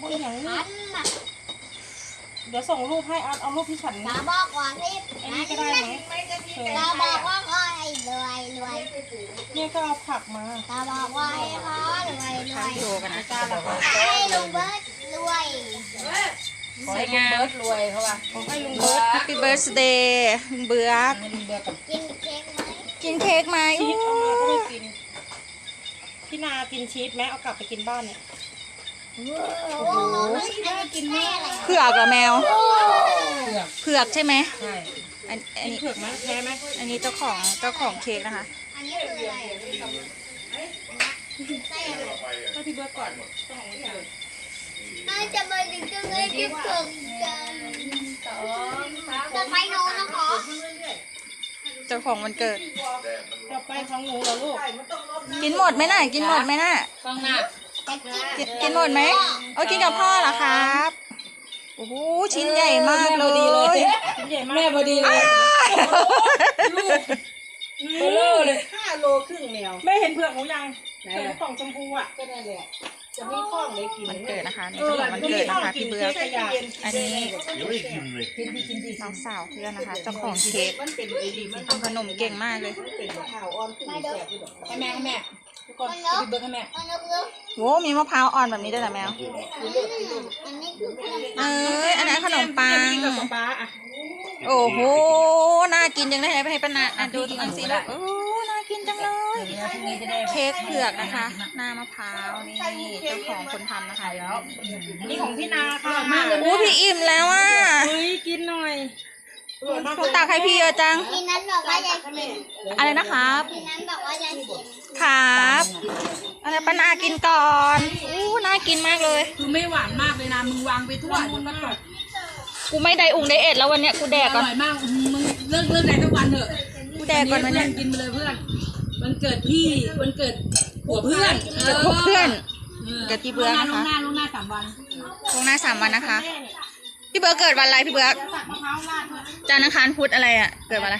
บนอย่างนี้ฉันน่ะเดี๋ยวส่งรูปให้เอาเอารูปที่ฉันจะบอกว่าที่อันนี้ก็ได้ไหมเออจะบอกว่าก็ไอ้รวยรวยเนี่ยก็เอาผักมาจะบอกว่าให้เขารวยรวยดูกันนะจ้าละค่ะให้ลุงเบิร์ดรวยสวยงามเบิร์ดรวยเขาว่าของให้ลุงเบิร์ต Happy Birthday ลุงเบือกให้ลุงเบิร์ดกับกินเค้กไหมกินเค้กไหมชีสเอามาก็ไม่กินพี่นากินชีสไหมเอากลับไปกินบ้านเนี่ยโอ้โหอันนี้ กินแม่อะไรเผือกเหรอแมว เผือกเผือกใช่ไหมใช่อันอันกินนี้เผือกไหมแพ้ไหมอันนี้เจ้าของเจ้าของเค้กนะคะ อันนี้คืออะไรไส้อะไรให้พี่เบิร์ตก่อนเจ้าของวันเกิดน่าจะมาถึงจะไม่กินเผือกกันจะไปโน้นนะคะเจ้าของวันเกิด ต่อไปของหนูเหรอลูก กินหมดไหมน่ะ กินหมดไหมน่ะข้างหน้าจะกิน กินกินหมดไหมเอากินกับพ่อเหรอครับโอ้โหชิ้นใหญ่มากเลยชิ้นใหญ่มากแม่พอดีเลยเบลอเลยห้าโลครึ่งแมวแม่เห็นเผือกหนูยังเผือกกล่องชมพูอะก็นั่นแหละจะไม่คล้องเลยกินวันเกิดนะคะนี่เจ้าของวันเกิดนะคะพี่เบือกอันนี้ยังไม่ได้กินเลยกินดีกินดีน้องสาวเพื่อนนะคะเจ้าของเค้กมันเป็นไอ้ดีมันทำขนมเก่งมากเลยเป็นข้าวอ่อนขึ้นแสบอยู่ดอกให้แม่ให้แม่ ทุกคนมันเนาะพี่เบิร์ดให้แม่มันเนาะเนาะโว้มีมะพร้าวอ่อนแบบนี้ด้วยเหรอแมว อันนี้คือขนมเอ้ยอันนั้นขนมปังกินกับป๊าป๊าอะโอ้โห น่ากินจังเลยไปให้ป้านาอะดูตรงนั้นสิลูกโอ้น่ากินจังเลยเดี๋ยวพรุ่งนี้จะได้เค้กเผือกนะคะ หน้ามะพร้าวนี่เจ้าของคนทำนะคะแล้วอันนี้ของพี่นาค่ะโอ้พี่อิ่มแล้วอะ เฮ้ยกินหน่อย อร่อยมากเลยตักให้พี่เยอะจัง พี่นั้นบอกว่าจะกินอะไรนะครับ พี่นั้นบอกว่าจะกินครับอะไรป้านากินก่อนอู้น่ากินมากเลย คือไม่หวานมากเลยนะมึงวางไปทั่วมึงก็ตกกูไม่ไดอุงไดเอ็ดแล้ววันเนี้ยกูแดกอก่อนร่อยมากมึงเลิกเลิกไหนทุกวันเถอะกูแดกก่อนวันเพื่เนี้อยนกินไปเลยเพื่อนวันเกิดพี่วันเกิดหัวเพื่อนเกิดพวกเพื่อนเออเกิดพี่เบิร์ดนะคะล่วงหน้าล่วงหน้าสามวัน ตรงหน้าสามวันนะคะ พี่เบิร์ดเกิดวันอะไรพี่เบิร์ดตักมะพร้าวราดจันทร์อังคารพุธอะไรอะ เกิดวันอะไร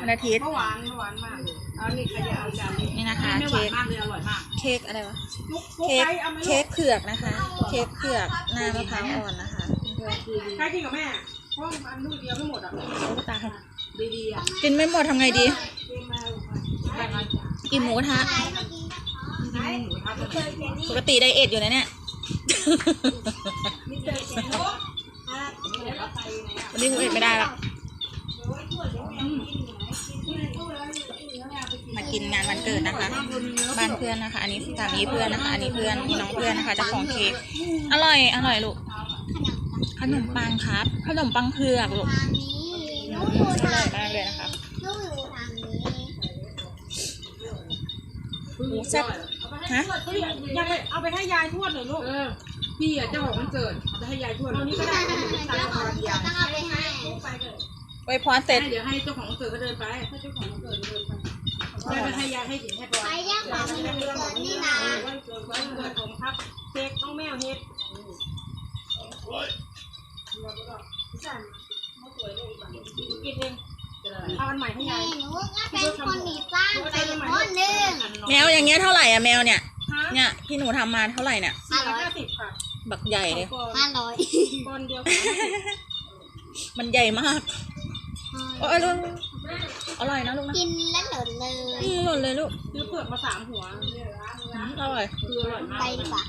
วันอาทิตย์ เมื่อวานเมื่อวานมากเลยเอานี่ใครจะเอาจานนี้นี่นะคะไม่หวาเค้นกมากเลยอร่อยมากเค้กอะไรวะลูกเค้กไก่เอาไหมลูเค้กกเผือกนะคะ เค้กเผือกหน้ามะพร้าวอ่อนนะคะเพื่อนใครกินกับแม่เพราะมันลูกเดียวไม่หมดอะๆตาดีๆอะกินไม่หมดทำไงดีแบ่งกันกินหมูกระทะใครมากินนะคะหมูทอดกันปกติไดเอทอยู่นะเนี่ย วันนี้กูเอ็ดไม่ได้ละมากินงานวันเกิดนะคะ บ้านเพื่อนนะคะ อันนี้สามีเพื่อนนะคะ อันนี้เพื่อนนี่น้องเพื่อนนะคะเจ้าของเค้กอร่อย อร่อยลูก ขนมปังครับ ขนมปังเผือกลูกทางนี้ลูกอยู่อทาร่องยมากเลยนะคะลูกอยู่ทางนี้โอ้แซ่บ ฮะเฮ้ยยังไม่เอาไปให้ยายทวดหน่อยลูกเออพี่อะเจ้าของวันเกิดเอาไปให้ยายทวดเอานี่ก็ได้เจ้าของจะต้องเอาไปให้ไว้พรเสร็จเดี๋ยวให้เจ้าของวันเกิดเขาเดินไปให้เจ้าของวันเกิดเดินไปไปไปให้ยายให้หญิงให้บอลใครแยกของมันเกิดนี่นะวันเกิดวันเกิดผมครับเค้กน้องแมวเฮ็ดกินเอง เอาอันใหม่ให้ยายนี่หนูก็เป็นคนมีสร้างเป็นคนหนึ่งแมวอย่างเงี้ยเท่าไหร่อะแมวเนี่ยเนี่ยที่หนูทำมาเท่าไหร่เนี่ยห้าร้อยห้าสิบค่ะบักใหญ่เลยห้าร้อยก้อนเดียวมันใหญ่มากโอ้ยลูกอร่อยนะลูกนะกินแล้วหล่นเลยอืมหล่นเลยลูกซื้อเผือกมาสามหัว อืมอร่อย คืออร่อยมากไปดีกว่า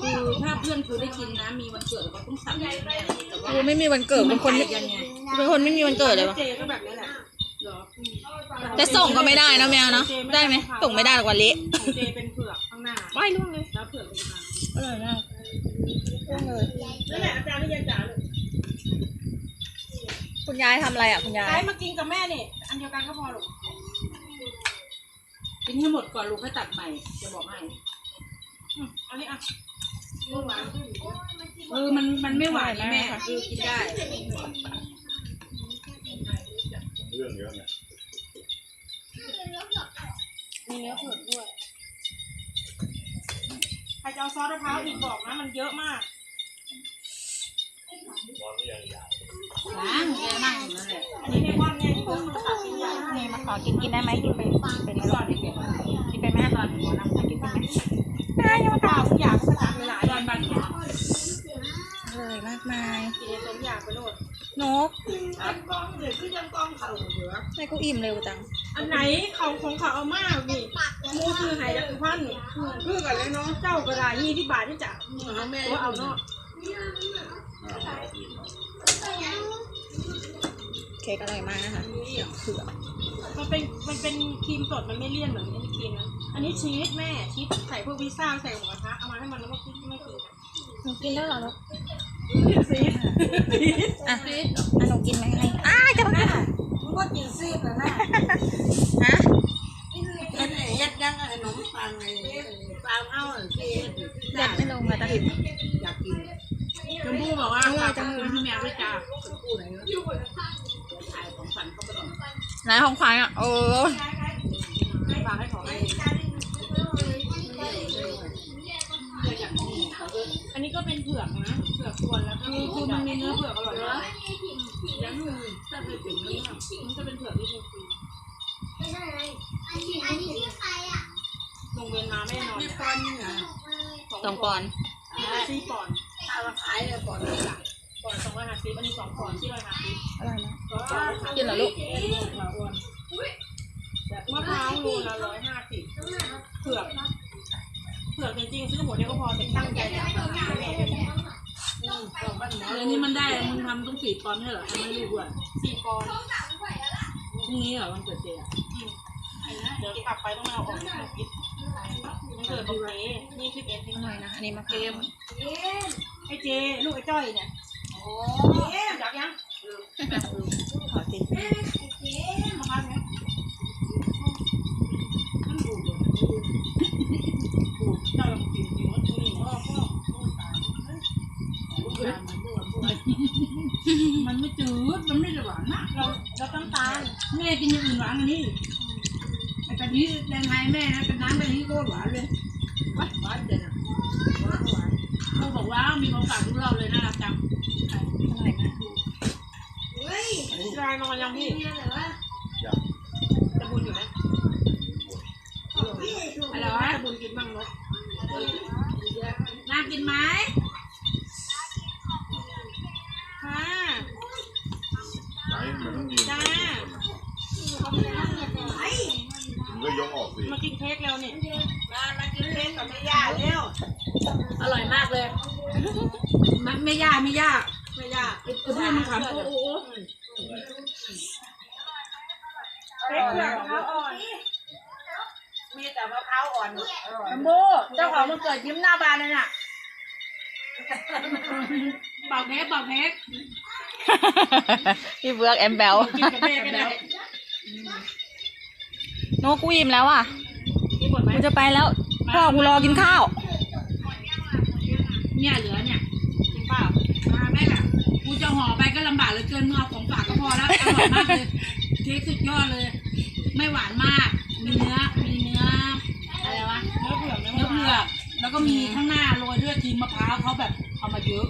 คือถ้าเพื่อนคือได้กินนะ มีวันเกิดเราต้องสั่งให้แม่แต่ว่า กูไม่มีวันเกิดเป็นคนไม่ยังไงเป็นคนไม่มีวันเกิดเลยวะเจก็แบบนี้แหละเหรอแต่ส่งก็ไม่ได้นะแมวเนาะได้ไหมส่งไม่ได้หรอกวันเละของเจเป็นเผือกข้างหน้าไม่ร่วงเลยแล้วเผือกเป็นข้างอร่อยมากร่วงเลยนั่นแหละอาจารย์นี่ยังจ๋าเลยคุณยายทำอะไรอะคุณยาย ใช้มากินกับแม่นี่อันเดียวกันก็พอหรอกกินให้หมดก่อนลูกให้ตัดใหม่จะบอกให้อืมอันนี้อะลูกหวานขึ้น เออมันมันไม่หวานนะแม่คือกินได้เรื่องเยอะเนี่ยมีเนื้อเผือกด้วยใครจะเอาซอสมะพร้าวอีกบอกนะมันเยอะมากล้างแกนั่งอยู่นั่นแหละอันนี้เบคอนไงที่ผมตัดชิ้นใหญ่ให้นี่มาขอกินกินได้ไหมกินไปกินไปไหมก่อนเด็กๆกินไปไหมตอนหัวน้ำกินไปไหมได้ยังเป ล่าทุกอย่างภาษานกอันกองเดี๋ยวคือยังกองเขาเหลือทำไมกูอิ่มเร็วจัง อันไหนเขาของเขาเอามากนี่มูคือหายจากพันคือกันเลยเนาะเจ้ากระดาษยี่ที่บาทที่จะเอาแม่ว่าเอาเนาะเค้กอร่อยมากนะคะเผือกมันเป็นมันเป็นครีมสดมันไม่เลี่ยนเหมือนอันนี้ครีมนะ อันนี้ชีสแม่ชีสใส่พวกพิซซ่าใส่หมูกระทะเอามาให้มันแล้วก็กินไม่กินหนูกินแล้วเหรอลูก ซีสอะอะหนูกินไหมให้อ้ายจะมามึงก็กินซีดนะแม่ฮะเป็นเอ็ดยังขนมปังไงปังเอาซีดเด็ดไม่ลงค่ะตาถิ่นอยากกินชมพู่บอกว่าฝากขอบคุณพี่แมวด้วยจ้ากู้ไหนวะขายของฝันเขาไปก่อนไหนของขวัญอะเอ เป็นเผือกนะเผือกกวนแล้วคือคือมันมีเนื้อเผือกอร่อยมากยังถ้าเคยถึงมันมันจะเป็นเผือกที่เป็นครีมอันนี้อันนี้ที่ใครอะลงเวรมาไม่นอนมีปอนนี่นะสองปอนด์ซีปอนด์ถ้ามาขายเลยปอนนี่ละปอนด์สองร้อยห้าสิบอันนี้สองปอนด์ที่ร้อยห้าสิบอร่อยนะก็กินเหรอลูกเราอ้วนมะพร้าวโลละร้อยห้าสิบเผือกเผือกจริงๆซื้อหัวเดียวก็พอแต่ตั้งใจจะเอามาให้แม่ด้วยแม่แล้วนี่มันได้มึงทำต้องสี่ปอนด์ใช่เหรอทำให้ลูกด้วยสี่ปอนด์พรุ่งนี้เหรอวันเกิดเจอะเดี๋ยวกลับไปต้องมาเอาออกในอาทิตย์มันเกิดตรงนี้นี่สิบเอ็ดอร่อยนะอันนี้มะพร้าวไอ้เจลูกไอ้จ้อยเนี่ยโอ้เอ๊ะจับยังขอติด มาพักเนี่ยเจ้าลองกินกินว่าที่นี่พ่อพ่อ มันไม่จืดมันไม่ได้หวานนะเราเราต้องตาลแม่กินอย่างอื่นหวานกว่านี้ไอ้กะทิแดงไทยแม่นะเป็นน้ำกะทิโคตรหวานเลยหวานเด่นอะเขาบอกว่ามีของฝากทุกรอบเลยน่ารักจังอร่อยมากยายนอนยังพี่จะบุญอยู่ไหม อะไรวะ จะบุญกินบ้างเนาะ น่ากินไหม ค่ะ ใจมันต้องยืน จ้า มันก็ยกออกสิ มากินเค้กแล้วนี่มามากินเค้กกับแม่ย่าเร็วอร่อยมากเลยมันไม่ยากไม่ยากไม่ยากไอ้เพื่อนมันขำโอ้โหเค้กเผือกมะพร้าวอ่อนมีแต่มะพร้าวอ่อนอร่อยชมพู่เจ้าของมันเกิดยิ้มหน้าบานเลยน่ะเป่าเค้กเป่าเค้กพี่เบือกแอมเบลกินกับแม่ก็ได้โนกูอิ่มแล้วอะ จะไปแล้ว พ่อกูรอกินข้าว เนี่ยเหลือเนี่ยกินเปล่ามาแม่ค่ะกูจะห่อไปก็ลำบากเหลือเกินมึงเอาของฝากก็พอแล้วอร่อยมากเลยเค้กสุดยอดเลย ไม่หวานมาก มีเนื้อ มีเนื้ออะไรวะเนื้อเผือกเนื้อเผือกแล้วก็มีข้างหน้าโรยด้วยครีมมะพร้าวเขาแบบเอามาเยอะ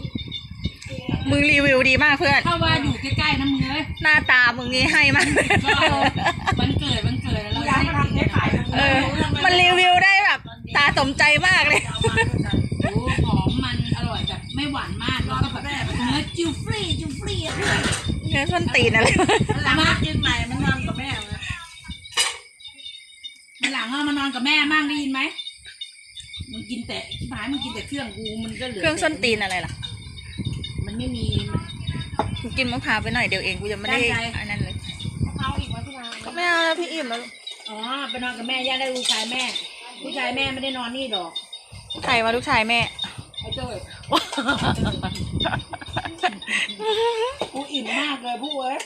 มึงรีวิวดีมากเพื่อน ถ้าว่าอยู่ใกล้ๆนะมึงเอ้ยหน้าตามึงนี่ให้มากเลยก็เอาวันเกิดวัน สมใจมากเลย โอ้หอมมันอร่อยแบบไม่หวานมากแล้วก็แบบเนื้อจิวฟรีจิวฟรีอะเนื้อส้นตีนอะไรหลังมากินใหม่มันนอนกับแม่นะมันหลังเอามานอนกับแม่มั่งได้ยินไหมมึงกินแต่ที่ผายมึงกินแต่เครื่องกูมันก็เหลือเครื่องส้นตีนอะไรล่ะ มันไม่มีมันกูกินมะพร้าวไปหน่อยเดียวเองกูจะไม่ได้ตั้งใจอันนั้นเลยมะพร้าวอีกไหมพี่นางไม่เอาแล้วพี่อิ่มแล้ว อ๋อไปนอนกับแม่ย่าได้ลูกชายแม่ ผู้ชายแม่ไม่ได้นอนนี่ดอกใครมาลูกชายแม่ ไอ้เจ้ยกูอิ่มมากเลยผู้เอ้ย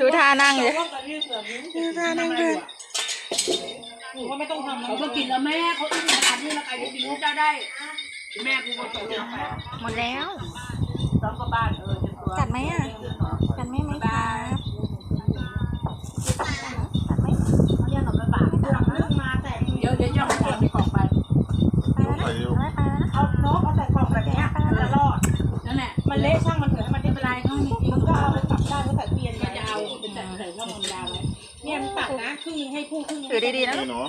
ดูท่านั่งเลยว่ากันยืดเสือนิ้วดูท่านั่งทำอะไรเลอยยู่อะหนูว่าไม่ต้องทำแล้วเขาก็กินแล้วแม่เขาอิ่มขนาดนี้แล้วใครจะกินให้เจ้าได้ แม่กูก็จะกินไปหมดแล้วซ้อมกับบ้านเออจะตัว จัดไหมอะ จัดไหมไหมครับ ไปแล้วนะไปแล้วนะไปแล้วนะเอาเนาะเอาใส่กล่องแบบเนี้ยมันจะรอด นั่นแหละมันเละช่างมันเถอะให้มันไม่เป็นไรเขาจริงมันก็เอาไปตัดได้ก็ใส่เตียนก็จะเอาไปใส่ใส่ข้าวมันดาวไว้เนี่ยมันตัดนะครึ่งนึงให้พุ่งครึ่งนึงถือดีๆนะนี่เนาะ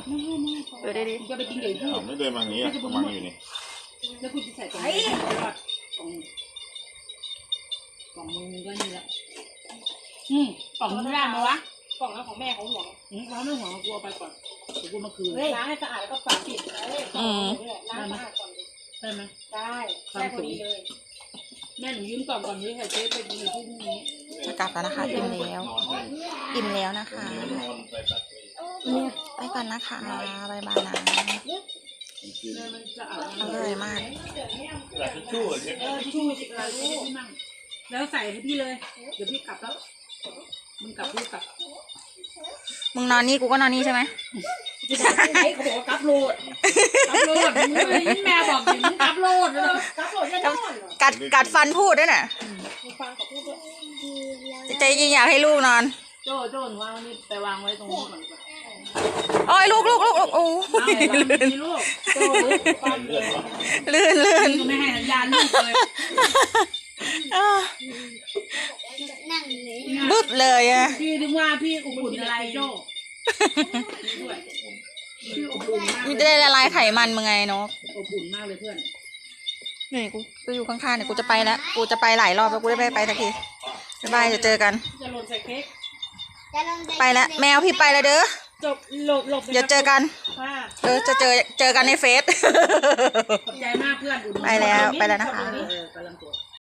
ถือดีกูจะไปกินเดี๋ยวพูอ้าวไม่เดินมาอย่างนี้อะประมาอยู่นี่แล้วกูจะใส่กล่องไหนกล่องกล่องมึงก็นี่แหละอืมกล่องมันไม่ได้มวะกล่องนั้นของแม่เของหลวงอืมเขาไม่ห่วงกลัวไปก่อน เดี๋ยวกูมาคืนล้างให้สะอาดแล้วก็ฝาปิดเอ้ยอืมล้างให้สะอาดก่อนดิได้ไหมได้ได้พอดีเลยแม่หนูยืมกล่องก่อนนี้ค่ะเจ๊ไปดูที่พรุ่งนี้จะกลับแล้วนะคะอิ่มแล้วนอนให้อิ่มแล้วนะคะนอนไปตัดเลยไปก่อนนะคะบายบายนะแม่มันจะเอาอร่อยมากกระดาษทิชชู่เช็ดเออทิชชู่สิอะไรให้พี่มั่งแล้วใส่ให้พี่เลย เดี๋ยวพี่กลับแล้วมึงกลับพี่กลับ มึงนอนนี่กูก็นอนนี่ใช่ไหม ไอ้เขาบอกว่ากับโหลดกลับโลดมึงเลยแม่บอกอย่างนี้กลับโลดเลยกับโหลดแน่นอนเหรอกัดกัดฟันพูดด้วยน่ะมึงฟังเขาพูดด้วยใจจริงอยากให้ลูกนอน โจ้โจ้หนูวางนี่ไปวางไว้ตรงนี้ก่อนดีกว่าโอ้ยลูกลูกลูกลูกโอ้เอายไว้วางลื่นมีลูกโจ้ฟังเลือดวะลื่นลื่นพี่ก็ไม่ให้สัญญาณลูกเลยอ้าวนั่งเลยบึ๊บเลยอะพี่ถึงว่าพี่อบอุ่นอะไรโจ้ ด้วยพี่อบอุ่นมากมันเลจะยได้ละลายไขมันมึงไงเนาะอบอุ่นมากเลยเพื่อนนี่กูกูอยู่ข้างๆเนี่ยกูจะไปแล้วกูจะไปหลายรอบแล้วกูได้ไปไปสักทีบ๊ายบายเดี๋ยวเจอกัน จะหล่นใส่เค้กจะลงไปแล้วแมวพี่ไปแล้วเด้อจบหลบหลบเดี๋ยวเจอกันค่ะเออจะเจอเจอกันในเฟซขอบใจมากเพื่อนอุ่นไปแล้วไปแล้วนะคะ